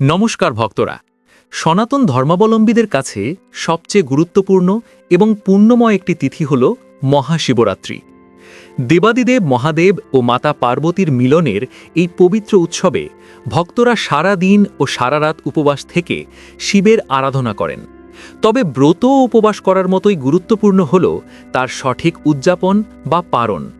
নমস্কার ভক্তরা। সনাতন ধর্মাবলম্বীদের কাছে সবচেয়ে গুরুত্বপূর্ণ এবং পুণ্যময় একটি তিথি হল মহাশিবরাত্রি। দেবাদিদেব মহাদেব ও মাতা পার্বতীর মিলনের এই পবিত্র উৎসবে ভক্তরা সারা দিন ও সারা রাত উপবাস থেকে শিবের আরাধনা করেন। তবে ব্রত উপবাস করার মতোই গুরুত্বপূর্ণ হল তার সঠিক উদযাপন বা পারণ।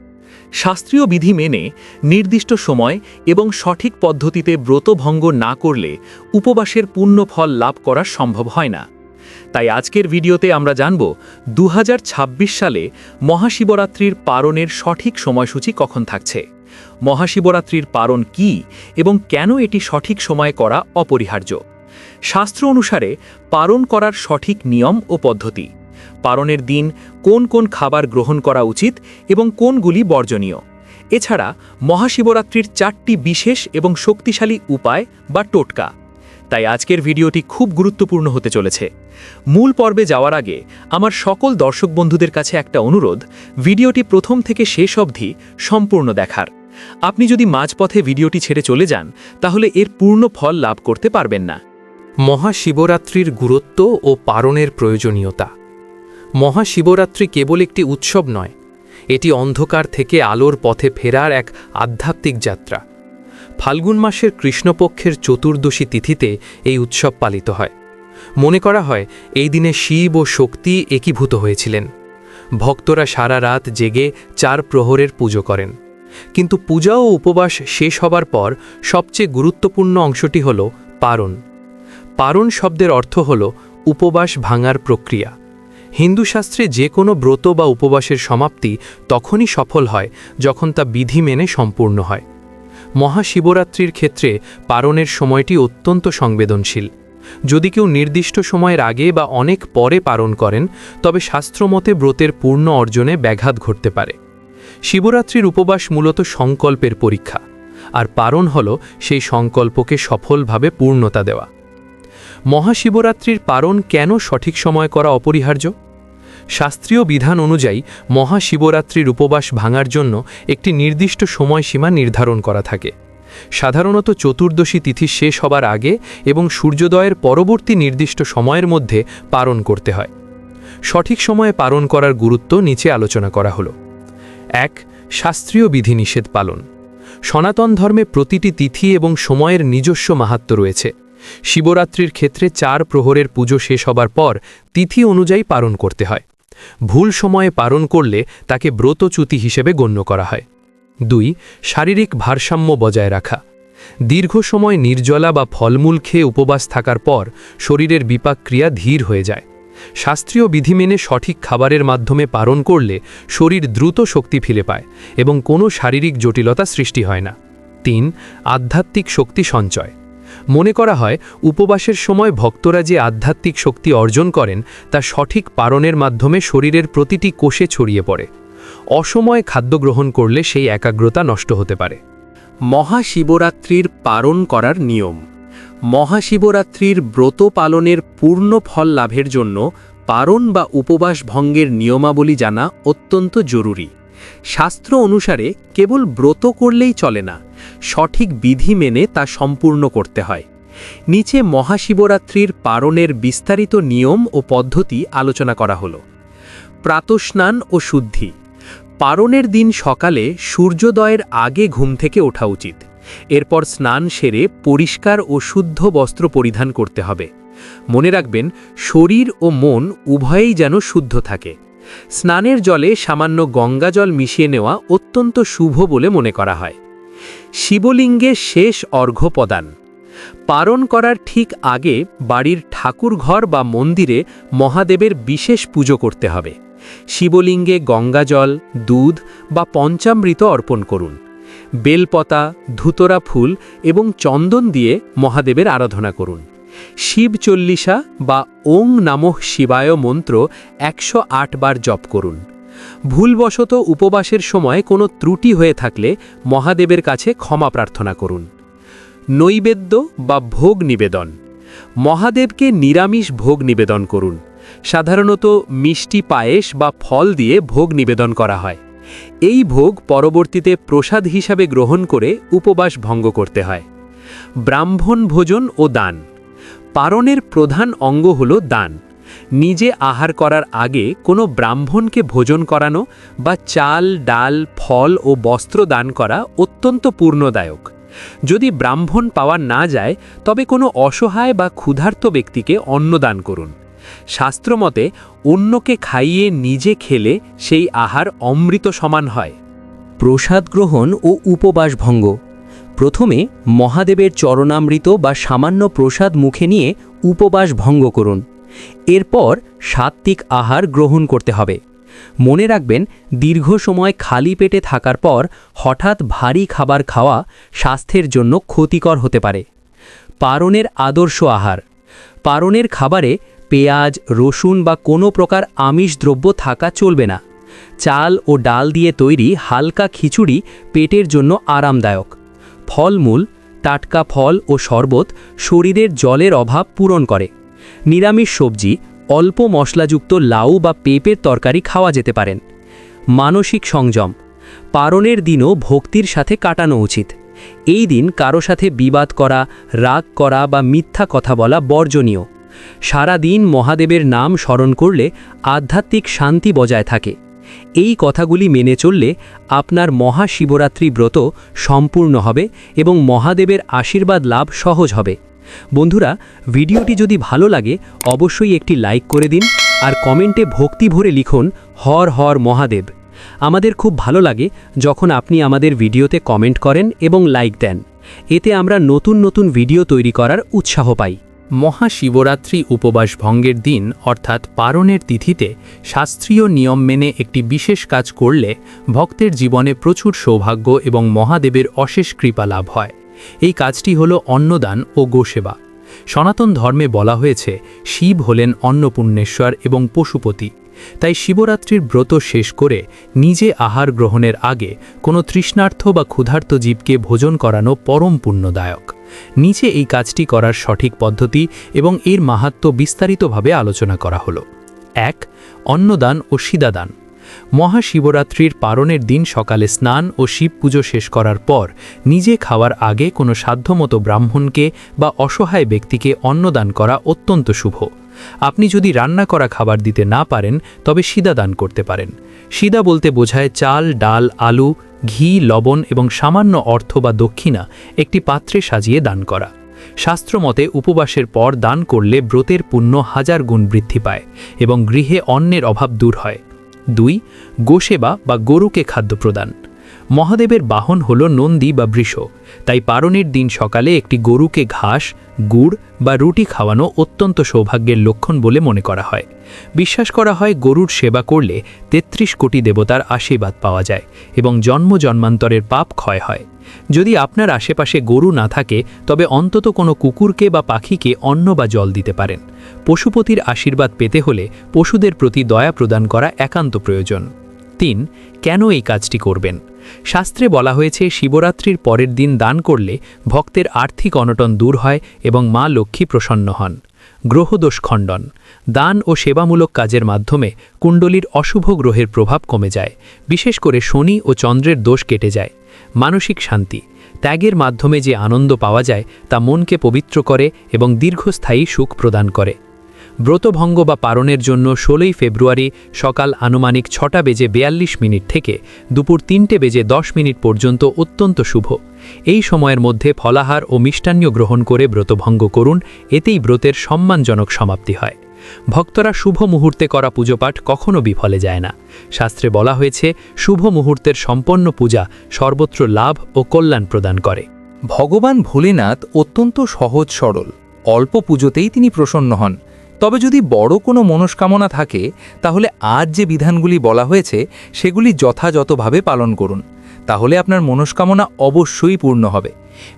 শাস্ত্রীয় বিধি মেনে নির্দিষ্ট সময় এবং সঠিক পদ্ধতিতে ব্রতভঙ্গ না করলে উপবাসের পূর্ণ ফল লাভ করা সম্ভব হয় না। তাই আজকের ভিডিওতে আমরা জানব দু হাজার ছাব্বিশ সালে মহাশিবরাত্রির পারণের সঠিক সময়সূচি কখন থাকছে? মহাশিবরাত্রির পারণ কি এবং কেন এটি সঠিক সময়ে করা অপরিহার্য? শাস্ত্র অনুসারে পারণ করার সঠিক নিয়ম ও পদ্ধতি। পারণের দিন কোন কোন খাবার গ্রহণ করা উচিত এবং কোনগুলি বর্জনীয়। এছাড়া মহাশিবরাত্রির চারটি বিশেষ এবং শক্তিশালী উপায় বা টোটকা। তাই আজকের ভিডিওটি খুব গুরুত্বপূর্ণ হতে চলেছে। মূল পর্বে যাওয়ার আগে আমার সকল দর্শক বন্ধুদের কাছে একটা অনুরোধ, ভিডিওটি প্রথম থেকে শেষ অবধি সম্পূর্ণ দেখার। আপনি যদি মাঝপথে ভিডিওটি ছেড়ে চলে যান, তাহলে এর পূর্ণ ফল লাভ করতে পারবেন না। মহাশিবরাত্রির গুরুত্ব ও পারণের প্রয়োজনীয়তা। মহাশিবরাত্রি কেবল একটি উৎসব নয়, এটি অন্ধকার থেকে আলোর পথে ফেরার এক আধ্যাত্মিক যাত্রা। ফাল্গুন মাসের কৃষ্ণপক্ষের চতুর্দশী তিথিতে এই উৎসব পালিত হয়। মনে করা হয়, এই দিনে শিব ও শক্তি একীভূত হয়েছিলেন। ভক্তরা সারা রাত জেগে চার প্রহরের পুজো করেন। কিন্তু পূজা ও উপবাস শেষ হবার পর সবচেয়ে গুরুত্বপূর্ণ অংশটি হল পারণ। পারণ শব্দের অর্থ হল উপবাস ভাঙার প্রক্রিয়া। হিন্দু শাস্ত্রে যে কোনো ব্রত বা উপবাসের সমাপ্তি তখনই সফল হয়, যখন তা বিধি মেনে সম্পূর্ণ হয়। মহাশিবরাত্রির ক্ষেত্রে পারণের সময়টি অত্যন্ত সংবেদনশীল। যদি কেউ নির্দিষ্ট সময়ের আগে বা অনেক পরে পালন করেন, তবে শাস্ত্রমতে ব্রতের পূর্ণ অর্জনে ব্যাঘাত ঘটতে পারে। শিবরাত্রির উপবাস মূলত সংকল্পের পরীক্ষা, আর পারণ হল সেই সংকল্পকে সফলভাবে পূর্ণতা দেওয়া। মহাশিবরাত্রির পারণ কেন সঠিক সময় করা অপরিহার্য? শাস্ত্রীয় বিধান অনুযায়ী মহাশিবরাত্রির উপবাস ভাঙার জন্য একটি নির্দিষ্ট সময়সীমা নির্ধারণ করা থাকে। সাধারণত চতুর্দশী তিথি শেষ হবার আগে এবং সূর্যোদয়ের পরবর্তী নির্দিষ্ট সময়ের মধ্যে পালন করতে হয়। সঠিক সময়ে পালন করার গুরুত্ব নিচে আলোচনা করা হলো। এক, শাস্ত্রীয় বিধিনিষেধ পালন। সনাতন ধর্মে প্রতিটি তিথি এবং সময়ের নিজস্ব মাহাত্ম রয়েছে। শিবরাত্রির ক্ষেত্রে চার প্রহরের পুজো শেষ হবার পর তিথি অনুযায়ী পালন করতে হয়। ভুল সময়ে পালন করলে তাকে ব্রতচ্যুতি হিসেবে গণ্য করা হয়। দুই, শারীরিক ভারসাম্য বজায় রাখা। দীর্ঘ সময় নির্জলা বা ফলমূল খেয়ে উপবাস থাকার পর শরীরের বিপাক ক্রিয়া ধীর হয়ে যায়। শাস্ত্রীয় বিধি মেনে সঠিক খাবারের মাধ্যমে পালন করলে শরীর দ্রুত শক্তি ফিরে পায় এবং কোনো শারীরিক জটিলতা সৃষ্টি হয় না। তিন, আধ্যাত্মিক শক্তি সঞ্চয়। মনে করা হয়, উপবাসের সময় ভক্তরা যে আধ্যাত্মিক শক্তি অর্জন করেন, তা সঠিক পারণের মাধ্যমে শরীরের প্রতিটি কোষে ছড়িয়ে পড়ে। অসময়ে খাদ্য গ্রহণ করলে সেই একাগ্রতা নষ্ট হতে পারে। মহাশিবরাত্রির পারণ করার নিয়ম। মহাশিবরাত্রির ব্রত পালনের পূর্ণ ফল লাভের জন্য পারণ বা উপবাস ভঙ্গের নিয়মাবলী জানা অত্যন্ত জরুরি। শাস্ত্র অনুসারে কেবল ব্রত করলেই চলে না, সঠিক বিধি মেনে তা সম্পূর্ণ করতে হয়। নিচে মহাশিবরাত্রির পারণের বিস্তারিত নিয়ম ও পদ্ধতি আলোচনা করা হল। প্রাতস্নান ও শুদ্ধি। পারণের দিন সকালে সূর্যোদয়ের আগে ঘুম থেকে ওঠা উচিত। এরপর স্নান সেরে পরিষ্কার ও শুদ্ধ বস্ত্র পরিধান করতে হবে। মনে রাখবেন, শরীর ও মন উভয়েই যেন শুদ্ধ থাকে। স্নানের জলে সামান্য গঙ্গাজল মিশিয়ে নেওয়া অত্যন্ত শুভ বলে মনে করা হয়। শিবলিঙ্গে শেষ অর্ঘ্য প্রদান পারণ করার ঠিক আগে বাড়ির ঠাকুরঘর বা মন্দিরে মহাদেবের বিশেষ পুজো করতে হবে। শিবলিঙ্গে গঙ্গাজল, দুধ বা পঞ্চামৃত অর্পণ করুন। বেলপতা, ধুতরা ফুল এবং চন্দন দিয়ে মহাদেবের আরাধনা করুন। শিব চল্লিশা বা ওং নামঃ শিবায় মন্ত্র একশো আট বার জপ করুন। ভুলবশত উপবাসের সময় কোনো ত্রুটি হয়ে থাকলে মহাদেবের কাছে ক্ষমা প্রার্থনা করুন। নৈবেদ্য বা ভোগ নিবেদন। মহাদেবকে নিরামিষ ভোগ নিবেদন করুন। সাধারণত মিষ্টি পায়েস বা ফল দিয়ে ভোগ নিবেদন করা হয়। এই ভোগ পরবর্তীতে প্রসাদ হিসাবে গ্রহণ করে উপবাস ভঙ্গ করতে হয়। ব্রাহ্মণ ভোজন ও দান। পারণের প্রধান অঙ্গ হল দান। নিজে আহার করার আগে কোনো ব্রাহ্মণকে ভোজন করানো বা চাল, ডাল, ফল ও বস্ত্র দান করা অত্যন্ত পূর্ণদায়ক। যদি ব্রাহ্মণ পাওয়া না যায়, তবে কোনো অসহায় বা ক্ষুধার্ত ব্যক্তিকে অন্নদান করুন। শাস্ত্রমতে, অন্যকে খাইয়ে নিজে খেলে সেই আহার অমৃত সমান হয়। প্রসাদ গ্রহণ ও উপবাস ভঙ্গ। প্রথমে মহাদেবের চরণামৃত বা সামান্য প্রসাদ মুখে নিয়ে উপবাস ভঙ্গ করুন। এরপর সাত্ত্বিক আহার গ্রহণ করতে হবে। মনে রাখবেন, দীর্ঘ সময় খালি পেটে থাকার পর হঠাৎ ভারী খাবার খাওয়া স্বাস্থ্যের জন্য ক্ষতিকর হতে পারে। পারণের আদর্শ আহার। পারণের খাবারে পেঁয়াজ, রসুন বা কোনো প্রকার আমিষ দ্রব্য থাকা চলবে না। চাল ও ডাল দিয়ে তৈরি হালকা খিচুড়ি পেটের জন্য আরামদায়ক। ফলমূল, টাটকা ফল ও শরবত শরীরের জলের অভাব পূরণ করে। নিরামিষ সবজি, অল্প মশলাযুক্ত লাউ বা পেঁপের তরকারি খাওয়া যেতে পারেন। মানসিক সংযম পারণের দিনও ভক্তির সাথে কাটানো উচিত। এই দিন কারও সাথে বিবাদ করা, রাগ করা বা মিথ্যা কথা বলা বর্জনীয়। সারা দিন মহাদেবের নাম স্মরণ করলে আধ্যাত্মিক শান্তি বজায় থাকে। এই কথাগুলি মেনে চললে আপনার মহাশিবরাত্রি ব্রত সম্পূর্ণ হবে এবং মহাদেবের আশীর্বাদ লাভ সহজ হবে। বন্ধুরা, ভিডিওটি যদি ভালো লাগে, অবশ্যই একটি লাইক করে দিন আর কমেন্টে ভক্তি ভরে লিখুন, হর হর মহাদেব। আমাদের খুব ভালো লাগে যখন আপনি আমাদের ভিডিওতে কমেন্ট করেন এবং লাইক দেন। এতে আমরা নতুন নতুন ভিডিও তৈরি করার উৎসাহ পাই। মহাশিবরাত্রি উপবাস ভঙ্গের দিন, অর্থাৎ পারণের তিথিতে, শাস্ত্রীয় নিয়ম মেনে একটি বিশেষ কাজ করলে ভক্তের জীবনে প্রচুর সৌভাগ্য এবং মহাদেবের অশেষ কৃপা লাভ হয়। এই কাজটি হল অন্নদান ও গোসেবা। সনাতন ধর্মে বলা হয়েছে, শিব হলেন অন্নপূর্ণেশ্বর এবং পশুপতি। তাই শিবরাত্রির ব্রত শেষ করে নিজে আহার গ্রহণের আগে কোনো তৃষ্ণার্থ বা ক্ষুধার্ত জীবকে ভোজন করানো পরম পুণ্যদায়ক। নিচে এই কাজটি করার সঠিক পদ্ধতি এবং এর মাহাত্ম বিস্তারিতভাবে আলোচনা করা হলো। এক, অন্নদান ও সিদাদান। মহাশিবরাত্রির পারণের দিন সকালে স্নান ও শিব পুজো শেষ করার পর নিজে খাওয়ার আগে কোনো সাধ্যমতো ব্রাহ্মণকে বা অসহায় ব্যক্তিকে অন্নদান করা অত্যন্ত শুভ। আপনি যদি রান্না করা খাবার দিতে না পারেন, তবে সিদা দান করতে পারেন। সিদা বলতে বোঝায় চাল, ডাল, আলু ঘি, লবণ এবং সামান্য অর্থ বা দক্ষিণা একটি পাত্রে সাজিয়ে দান করা। শাস্ত্রমতে উপবাসের পর দান করলে ব্রতের পুণ্য হাজার গুণ বৃদ্ধি পায় এবং গৃহে অন্নের অভাব দূর হয়। দুই গোসেবা বা গরুকে খাদ্য প্রদান। মহাদেবের বাহন হল নন্দী বা বৃষ। তাই পারণের দিন সকালে একটি গরুকে ঘাস, গুড় বা রুটি খাওয়ানো অত্যন্ত সৌভাগ্যের লক্ষণ বলে মনে করা হয়। বিশ্বাস করা হয় গরুর সেবা করলে ৩৩ কোটি দেবতার আশীর্বাদ পাওয়া যায় এবং জন্ম জন্মান্তরের পাপ ক্ষয় হয়। যদি আপনার আশেপাশে গরু না থাকে, তবে অন্তত কোনো কুকুরকে বা পাখিকে অন্ন বা জল দিতে পারেন। পশুপতির আশীর্বাদ পেতে হলে পশুদের প্রতি দয়া প্রদান করা একান্ত প্রয়োজন। তিন, কেন এই কাজটি করবেন? শাস্ত্রে বলা হয়েছে, শিবরাত্রির পরের দিন দান করলে ভক্তের আর্থিক অনটন দূর হয় এবং মা লক্ষ্মী প্রসন্ন হন। গ্রহদোষ খণ্ডন। দান ও সেবামূলক কাজের মাধ্যমে কুণ্ডলীর অশুভ গ্রহের প্রভাব কমে যায়, বিশেষ করে শনি ও চন্দ্রের দোষ কেটে যায়। মানসিক শান্তি। ত্যাগের মাধ্যমে যে আনন্দ পাওয়া যায়, তা মনকে পবিত্র করে এবং দীর্ঘস্থায়ী সুখ প্রদান করে। ব্রতভঙ্গ বা পারণের জন্য ষোলোই ফেব্রুয়ারি সকাল আনুমানিক ছটা বেজে বেয়াল্লিশ মিনিট থেকে দুপুর তিনটে বেজে দশ মিনিট পর্যন্ত অত্যন্ত শুভ। এই সময়ের মধ্যে ফলাহার ও মিষ্টান্ন গ্রহণ করে ব্রতভঙ্গ করুন, এতেই ব্রতের সম্মানজনক সমাপ্তি হয়। ভক্তরা শুভ মুহূর্তে করা পুজোপাঠ কখনও বিফলে যায় না। শাস্ত্রে বলা হয়েছে, শুভ মুহূর্তের সম্পন্ন পূজা সর্বত্র লাভ ও কল্যাণ প্রদান করে। ভগবান ভোলেনাথ অত্যন্ত সহজ সরল। অল্প পুজোতেই তিনি প্রসন্ন হন। তবে যদি বড় কোনো মনস্কামনা থাকে, তাহলে আজ যে বিধানগুলি বলা হয়েছে, সেগুলি যথাযথভাবে পালন করুন। তাহলে আপনার মনস্কামনা অবশ্যই পূর্ণ হবে।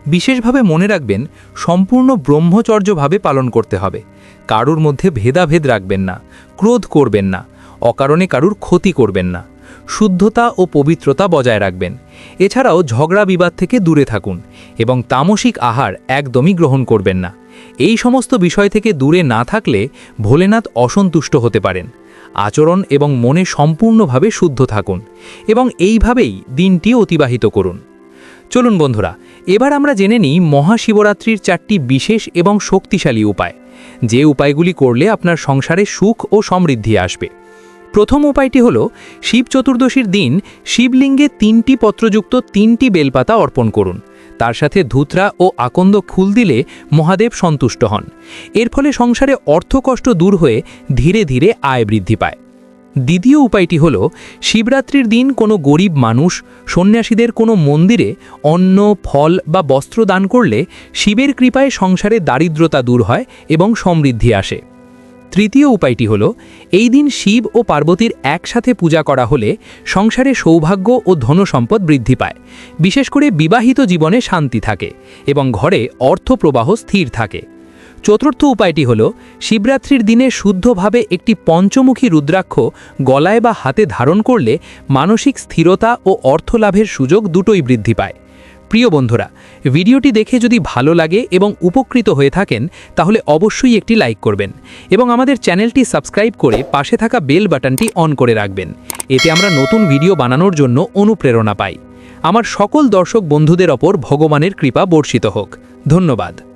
বিশেষভাবে মনে রাখবেন, সম্পূর্ণ ব্রহ্মচর্যভাবে পালন করতে হবে। কারুর মধ্যে ভেদাভেদ রাখবেন না, ক্রোধ করবেন না, অকারণে কারুর ক্ষতি করবেন না। শুদ্ধতা ও পবিত্রতা বজায় রাখবেন। এছাড়াও ঝগড়া বিবাদ থেকে দূরে থাকুন এবং তামসিক আহার একদমই গ্রহণ করবেন না। এই সমস্ত বিষয় থেকে দূরে না থাকলে ভোলেনাথ অসন্তুষ্ট হতে পারেন। আচরণ এবং মনে সম্পূর্ণভাবে শুদ্ধ থাকুন এবং এইভাবেই দিনটি অতিবাহিত করুন। চলুন বন্ধুরা, এবার আমরা জেনে নিই মহাশিবরাত্রির চারটি বিশেষ এবং শক্তিশালী উপায়। যে উপায়গুলি করলে আপনার সংসারে সুখ ও সমৃদ্ধি আসবে। প্রথম উপায়টি হল, শিব চতুর্দশীর দিন শিবলিঙ্গে তিনটি পত্রযুক্ত তিনটি বেলপাতা অর্পণ করুন। তার সাথে ধুতরা ও আকন্দ খুল দিলে মহাদেব সন্তুষ্ট হন। এর ফলে সংসারে অর্থকষ্ট দূর হয়ে ধীরে ধীরে আয় বৃদ্ধি পায়। দ্বিতীয় উপায়টি হল, শিবরাত্রির দিন কোনো গরিব মানুষ সন্ন্যাসীদের কোনো মন্দিরে অন্ন, ফল বা বস্ত্র দান করলে শিবের কৃপায় সংসারে দারিদ্রতা দূর হয় এবং সমৃদ্ধি আসে। তৃতীয় উপায়টি হল, এই দিন শিব ও পার্বতীর একসাথে পূজা করা হলে সংসারে সৌভাগ্য ও ধনসম্পদ বৃদ্ধি পায়। বিশেষ করে বিবাহিত জীবনে শান্তি থাকে এবং ঘরে অর্থপ্রবাহ স্থির থাকে। চতুর্থ উপায়টি হল, শিবরাত্রির দিনে শুদ্ধভাবে একটি পঞ্চমুখী রুদ্রাক্ষ গলায় বা হাতে ধারণ করলে মানসিক স্থিরতা ও অর্থলাভের সুযোগ দুটোই বৃদ্ধি পায়। প্রিয় বন্ধুরা, ভিডিওটি দেখে যদি ভালো লাগে এবং উপকৃত হয়ে থাকেন, তাহলে অবশ্যই একটি লাইক করবেন এবং আমাদের চ্যানেলটি সাবস্ক্রাইব করে পাশে থাকা বেল বাটনটি অন করে রাখবেন। এতে আমরা নতুন ভিডিও বানানোর জন্য অনুপ্রেরণা পাই। আমার সকল দর্শক বন্ধুদের ওপর ভগবানের কৃপা বর্ষিত হোক। ধন্যবাদ।